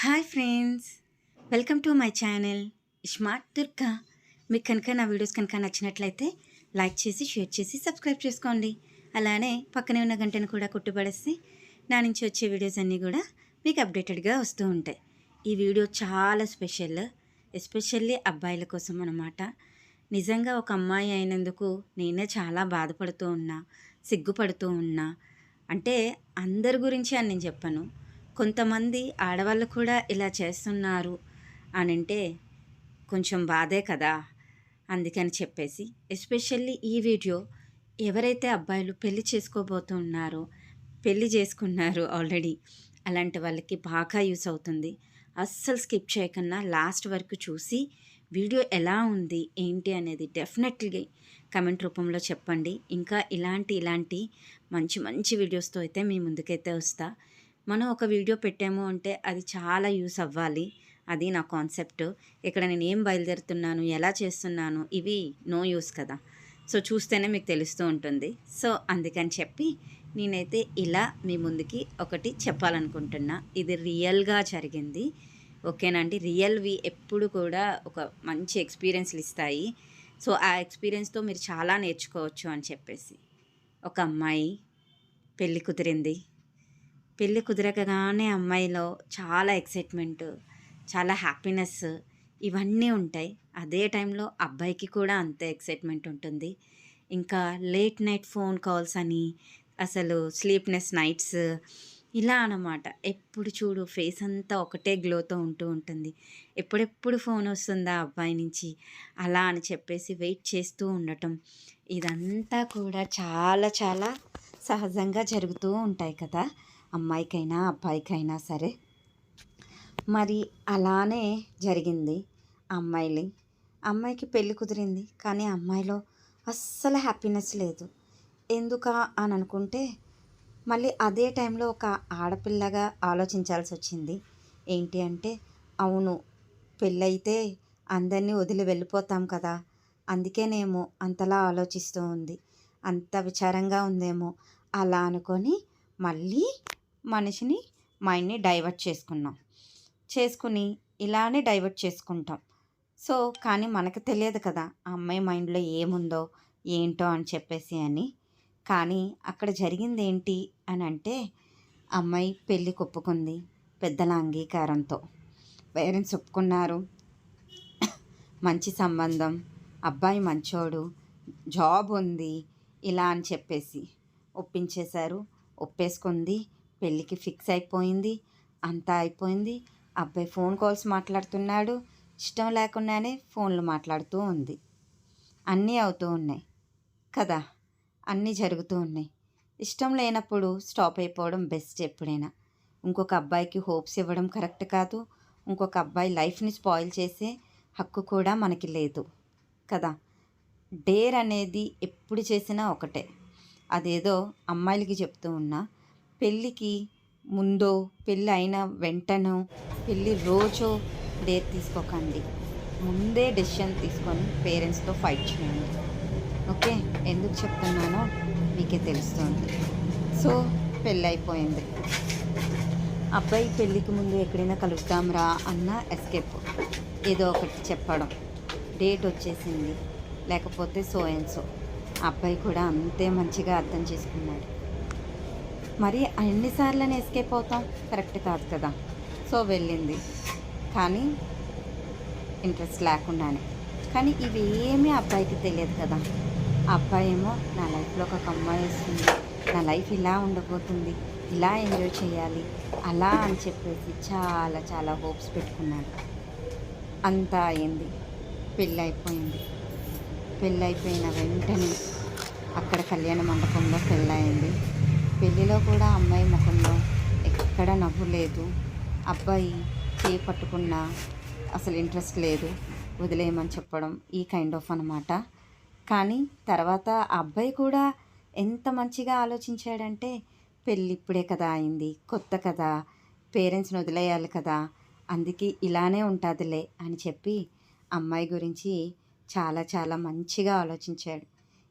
Hi friends welcome to my channel smart Durga. మీకు కనుక నా వీడియోస్ కనుక నచ్చినట్లయితే లైక్ చేసి షేర్ చేసి సబ్స్క్రైబ్ చేసుకోండి. అలానే పక్కనే ఉన్న గంటను కూడా కుట్టుపడేసి నా నుంచి వచ్చే వీడియోస్ అన్నీ కూడా మీకు అప్డేటెడ్గా వస్తూ ఉంటాయి. ఈ వీడియో చాలా స్పెషల్ ఎస్పెషల్లీ అబ్బాయిల కోసం అన్నమాట. నిజంగా ఒక అమ్మాయి అయినందుకు నేనే చాలా బాధపడుతూ ఉన్నా సిగ్గుపడుతూ ఉన్నా. అంటే అందరి గురించి అని నేను చెప్పను. కొంతమంది ఆడవాళ్ళు కూడా ఇలా చేస్తున్నారు అని అంటే కొంచెం బాధే కదా అందుకని చెప్పేసి ఎస్పెషల్లీ ఈ వీడియో ఎవరైతే అబ్బాయిలు పెళ్ళి చేసుకోబోతున్నారో పెళ్ళి చేసుకున్నారు ఆల్రెడీ అలాంటి వాళ్ళకి బాగా యూస్ అవుతుంది. అస్సలు స్కిప్ చేయకుండా లాస్ట్ వరకు చూసి వీడియో ఎలా ఉంది ఏంటి అనేది డెఫినెట్లీ కమెంట్ రూపంలో చెప్పండి. ఇంకా ఇలాంటి ఇలాంటి మంచి మంచి వీడియోస్తో అయితే మీ ముందుకైతే వస్తా. మనం ఒక వీడియో పెట్టాము అంటే అది చాలా యూస్ అవ్వాలి. అది నా కాన్సెప్ట్. ఇక్కడ నేను ఏం బయలుదేరుతున్నాను ఎలా చేస్తున్నాను ఇవి నో యూస్ కదా. సో చూస్తేనే మీకు తెలుస్తూ ఉంటుంది. సో అందుకని చెప్పి నేనైతే ఇలా మీ ముందుకి ఒకటి చెప్పాలనుకుంటున్నా. ఇది రియల్గా జరిగింది. ఓకేనండి రియల్వి ఎప్పుడు కూడా ఒక మంచి ఎక్స్పీరియన్స్లు ఇస్తాయి. సో ఆ ఎక్స్పీరియన్స్తో మీరు చాలా నేర్చుకోవచ్చు అని చెప్పేసి. ఒక అమ్మాయి పెళ్ళి కుదిరింది. పెళ్ళి కుదరకగానే అమ్మాయిలో చాలా ఎక్సైట్మెంట్ చాలా హ్యాపీనెస్ ఇవన్నీ ఉంటాయి. అదే టైంలో అబ్బాయికి కూడా అంతే ఎక్సైట్మెంట్ ఉంటుంది. ఇంకా లేట్ నైట్ ఫోన్ కాల్స్ అని అసలు స్లీప్నెస్ నైట్స్ ఇలా అన్నమాట. ఎప్పుడు చూడు ఫేస్ అంతా ఒకటే గ్లోతో ఉంటూ ఉంటుంది. ఎప్పుడెప్పుడు ఫోన్ వస్తుందా అబ్బాయి నుంచి అలా అని చెప్పేసి వెయిట్ చేస్తూ ఉండటం. ఇదంతా కూడా చాలా చాలా సహజంగా జరుగుతూ ఉంటాయి కదా. అమ్మాయికైనా అబ్బాయికైనా సరే. మరి అలానే జరిగింది అమ్మాయిని అమ్మాయికి పెళ్ళి కుదిరింది కానీ అమ్మాయిలో అస్సలు హ్యాపీనెస్ లేదు. ఎందుకా అని అనుకుంటే మళ్ళీ అదే టైంలో ఒక ఆడపిల్లగా ఆలోచించాల్సి వచ్చింది. ఏంటి అంటే అవును పెళ్ళైతే అందరినీ వదిలి వెళ్ళిపోతాం కదా అందుకేనేమో అంతలా ఆలోచిస్తూ ఉంది. అంత విచారంగా ఉందేమో అలా అనుకొని మళ్ళీ మనిషిని మైండ్ని డైవర్ట్ చేసుకున్నాం. చేసుకుని ఇలానే డైవర్ట్ చేసుకుంటాం. సో కానీ మనకు తెలియదు కదా ఆ అమ్మాయి మైండ్లో ఏముందో ఏంటో అని చెప్పేసి అని. కానీ అక్కడ జరిగింది ఏంటి అని అంటే అమ్మాయి పెళ్ళి కొప్పుకుంది పెద్దల అంగీకారంతో. పేరెంట్స్ ఒప్పుకున్నారు. మంచి సంబంధం అబ్బాయి మంచోడు జాబ్ ఉంది ఇలా అని చెప్పేసి ఒప్పించేశారు ఒప్పేసుకుంది. పెళ్ళికి ఫిక్స్ అయిపోయింది. అంతా అయిపోయింది. అబ్బాయి ఫోన్ కాల్స్ మాట్లాడుతున్నాడు. ఇష్టం లేకుండానే ఫోన్లు మాట్లాడుతూ ఉంది. అన్నీ అవుతూ ఉన్నాయి. కదా! అన్నీ జరుగుతూ ఉన్నాయి. ఇష్టం లేనప్పుడు స్టాప్ అయిపోవడం బెస్ట్ ఎప్పుడైనా. ఇంకొక అబ్బాయికి హోప్స్ ఇవ్వడం కరెక్ట్ కాదు. ఇంకొక అబ్బాయి లైఫ్ని స్పాయిల్ చేసే హక్కు కూడా మనకి లేదు. కదా! డేర్ అనేది ఎప్పుడు చేసినా ఒకటే. అదేదో అమ్మాయిలకి చెప్తూ ఉన్నా పెళ్ళికి ముందో పెళ్ళి అయిన వెంటనో పెళ్ళి రోజో డేట్ తీసుకోకండి. ముందే డెసిషన్ తీసుకొని పేరెంట్స్తో ఫైట్ చేయండి. ఓకే? ఎందుకు చెప్తున్నానో మీకే తెలుస్తుంది. సో పెళ్ళి అయిపోయింది అబ్బాయి పెళ్ళికి ముందు ఎక్కడైనా కలుద్దాంరా అన్న ఎస్కేప్ ఏదో ఒకటి చెప్పడం. డేట్ వచ్చేసింది. లేకపోతే సో అండ్ సో అబ్బాయి కూడా అంతే మంచిగా అర్థం చేసుకున్నాడు. మరి అన్నిసార్లని ఎస్కేప్ అవుతాం. కరెక్ట్ కాదు కదా. సో వెళ్ళింది. కానీ ఇంట్రెస్ట్ లేకుండానే. కానీ ఇవి ఏమీ అబ్బాయికి తెలియదు కదా. అబ్బాయి ఏమో నా లైఫ్లో ఒక అమ్మాయి వస్తుంది. నా లైఫ్ ఇలా ఉండబోతుంది. ఇలా ఎంజాయ్ చేయాలి. అలా అని చెప్పేసి చాలా చాలా హోప్స్ పెట్టుకున్నాడు. అంతా అయింది. పెళ్ళి అయిపోయింది పెళ్ళి అయిపోయిన వెంటనే అక్కడ కళ్యాణ మండపంలో పెళ్ళయింది. పెళ్ళిలో కూడా అమ్మాయి ముఖంలో ఎక్కడ నవ్వు లేదు. అబ్బాయి చేయి పట్టుకున్నా అసలు ఇంట్రెస్ట్ లేదు. వదిలేయమని చెప్పడం ఈ కైండ్ ఆఫ్ అనమాట కానీ తర్వాత ఆ అబ్బాయి కూడా ఎంత మంచిగా ఆలోచించాడంటే పెళ్ళి ఇప్పుడే కదా అయింది కొత్త కదా పేరెంట్స్ని వదిలేయాలి కదా అందుకే ఇలానే ఉంటుందిలే అని చెప్పి అమ్మాయి గురించి చాలా చాలా మంచిగా ఆలోచించాడు.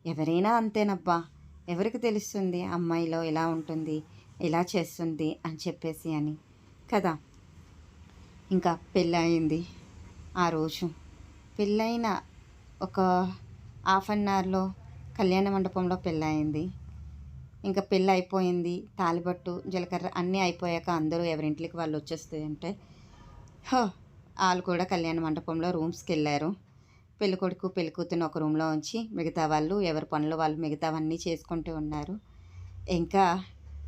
ఎవరైనా అంతేనబ్బా. ఎవరికి తెలుస్తుంది అమ్మాయిలో ఇలా ఉంటుంది ఇలా చేస్తుంది అని చెప్పేసి అని. కదా? ఇంకా పెళ్ళి అయింది ఆ రోజు. పెళ్ళైన ఒక హాఫ్ అన్ అవర్లో కళ్యాణ మండపంలో పెళ్ళయింది. ఇంకా పెళ్ళి అయిపోయింది తాలిబట్టు జీలకర్ర అన్నీ అయిపోయాక అందరూ ఎవరింట్లోకి వాళ్ళు వచ్చేస్తుంటే హో వాళ్ళు కూడా కళ్యాణ మండపంలో రూమ్స్కి వెళ్ళారు. పెళ్ళి కొడుకు పెళ్ళి ఒక రూమ్లో ఉంచి మిగతా వాళ్ళు ఎవరి పనులు వాళ్ళు మిగతావన్నీ చేసుకుంటూ ఉన్నారు. ఇంకా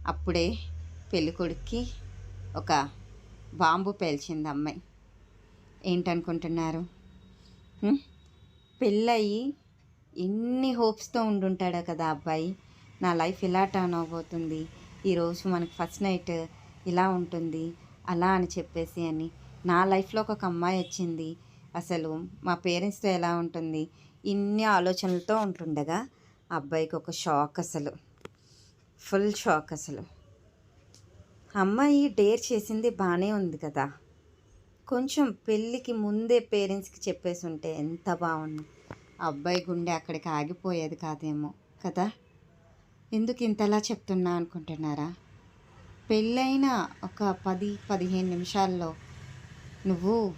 అప్పుడే పెళ్ళి కొడుక్కి ఒక బాంబు పేల్చింది అమ్మాయి. ఏంటనుకుంటున్నారు? పెళ్ళయి ఎన్ని హోప్స్తో ఉండుంటాడో కదా అబ్బాయి? నా లైఫ్ ఇలా టర్న్ అవబోతుంది? ఈరోజు మనకి ఫస్ట్ నైట్ ఇలా ఉంటుంది అలా అని చెప్పేసి అని. నా లైఫ్లో ఒక అమ్మాయి వచ్చింది అసలు మా పేరెంట్స్తో ఎలా ఉంటుంది? ఇన్ని ఆలోచనలతో ఉంటుండగా అబ్బాయికి ఒక షాక్ అసలు. ఫుల్ షాక్ అసలు. అమ్మాయి డేర్ చేసింది బాగానే ఉంది కదా. కొంచెం పెళ్ళికి ముందే పేరెంట్స్కి చెప్పేసి ఉంటే ఎంత బాగుండు. అబ్బాయి గుండె అక్కడికి ఆగిపోయేది కాదేమో కదా. ఎందుకు ఇంతలా చెప్తున్నా అనుకుంటున్నారా? పెళ్ళైన ఒక పది పదిహేను నిమిషాల్లో నువ్వు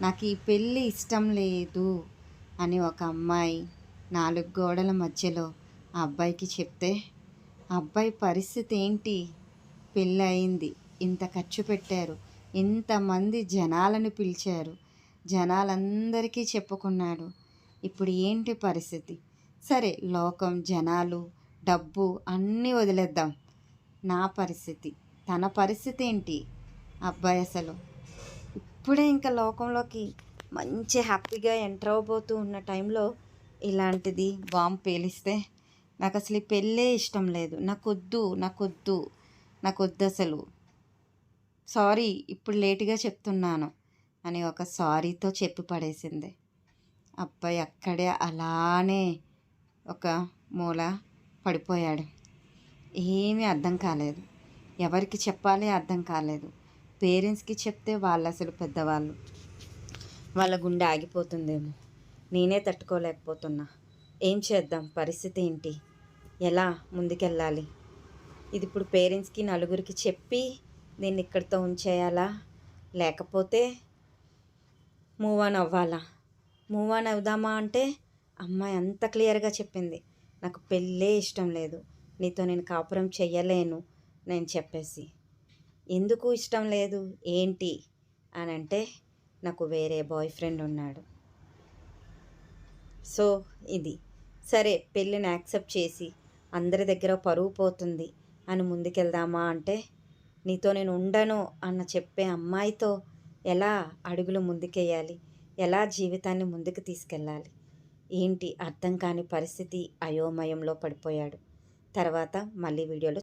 నాకు ఈ పెళ్ళి ఇష్టం లేదు అని ఒక అమ్మాయి నాలుగు గోడల మధ్యలో ఆ అబ్బాయికి చెప్తే ఆ అబ్బాయి పరిస్థితి ఏంటి? పెళ్ళి అయింది. ఇంత ఖర్చు పెట్టారు. ఇంతమంది జనాలను పిలిచారు. జనాలందరికీ చెప్పుకున్నాడు. ఇప్పుడు ఏంటి పరిస్థితి? సరే లోకం జనాలు డబ్బు అన్నీ వదిలేద్దాం. నా పరిస్థితి. తన పరిస్థితి ఏంటి? అబ్బాయి అసలు ఇప్పుడే ఇంకా లోకంలోకి మంచి హ్యాపీగా ఎంటర్ అవబోతూ ఉన్న టైంలో ఇలాంటిది బాంబు పేలిస్తే నాకు అసలు ఈ పెళ్ళే ఇష్టం లేదు. నాకొద్దు నాకొద్దు నాకొద్దు అసలు సారీ ఇప్పుడు లేటుగా చెప్తున్నాను అని ఒక సారీతో చెప్పి పడేసింది. అబ్బాయి అక్కడే అలానే ఒక మూల పడిపోయాడు. ఏమీ అర్థం కాలేదు. ఎవరికి చెప్పాలి అర్థం కాలేదు. పేరెంట్స్కి చెప్తే వాళ్ళు అసలు పెద్దవాళ్ళు. వాళ్ళ గుండె ఆగిపోతుందేమో. నేనే తట్టుకోలేకపోతున్నా. ఏం చేద్దాం? పరిస్థితి ఏంటి? ఎలా ముందుకెళ్ళాలి? ఇది ఇప్పుడు పేరెంట్స్కి నలుగురికి చెప్పి దీన్ని ఇక్కడితో ఉంచేయాలా? లేకపోతే మూవ్ ఆన్ అవ్వాలా? మూవ్ ఆన్ అవుదామా అంటే అమ్మాయి అంత క్లియర్గా చెప్పింది. నాకు పెళ్ళే ఇష్టం లేదు. నీతో నేను కాపురం చెయ్యలేను. నేను చెప్పేసి. ఎందుకు ఇష్టం లేదు? ఏంటి? అని అంటే నాకు వేరే బాయ్ ఫ్రెండ్ ఉన్నాడు. సో ఇది. సరే పెళ్ళిని యాక్సెప్ట్ చేసి అందరి దగ్గర పరువు పోతుంది అని ముందుకెళ్దామా అంటే నీతో నేను ఉండను అన్న చెప్పే అమ్మాయితో ఎలా అడుగులు ముందుకేయాలి ఎలా జీవితాన్ని ముందుకు తీసుకెళ్ళాలి? ఏంటి అర్థం కాని పరిస్థితి అయోమయంలో పడిపోయాడు. తర్వాత మళ్ళీ వీడియోలో